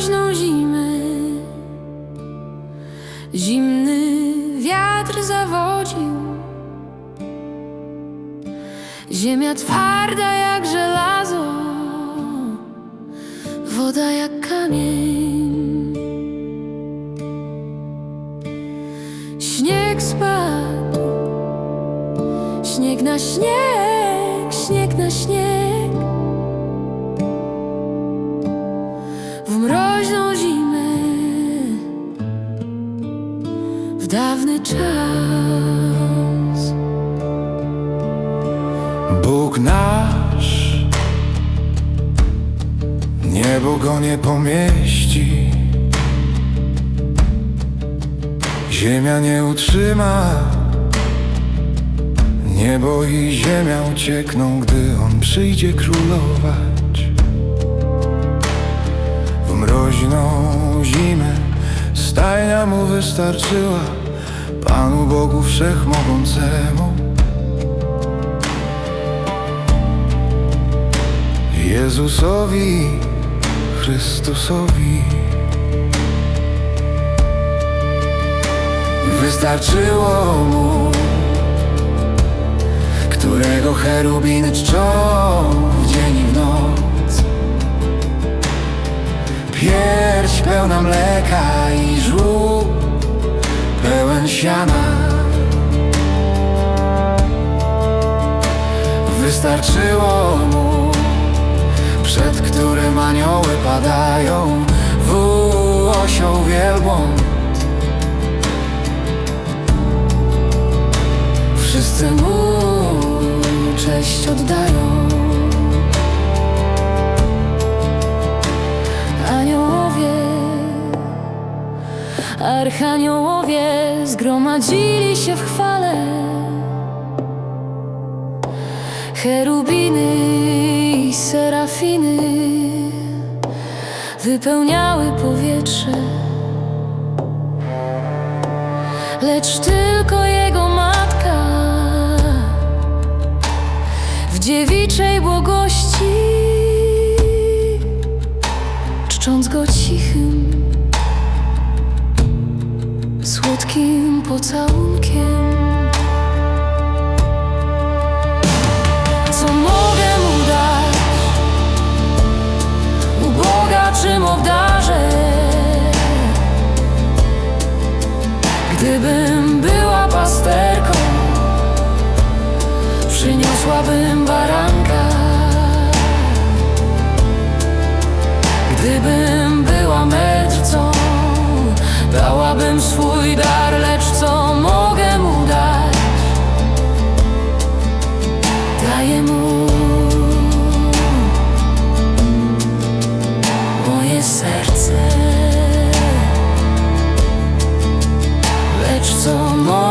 mroźną zimę. Zimny wiatr zawodził. Ziemia twarda jak żelazo Woda jak kamień. Śnieg spadł Śnieg na śnieg, dawny czas. Bóg nasz Niebo go nie pomieści. Ziemia nie utrzyma Niebo i ziemia uciekną, gdy On przyjdzie królować. W mroźną zimę stajnia mu wystarczyła Panu Bogu Wszechmogącemu. Jezusowi Chrystusowi. Wystarczyło mu Którego cherubiny czczą w dzień i w noc. Pierś pełna mleka i pełen siana Wystarczyło mu przed którym anioły padają w osioł wielbłąd. Wszyscy mu cześć oddają. Archaniołowie Zgromadzili się w chwale. Cherubiny i serafiny Wypełniały powietrze. Lecz tylko jego matka W dziewiczej błogości czcząc go cichym, słodkim pocałunkiem. Co mogę mu dać? U czym obdarzę? Gdybym była pasterką, przyniosłabym baranka. Gdybym była mędrcą Dałabym swój dar, lecz co mogę mu dać? Daję mu moje serce, lecz co mogę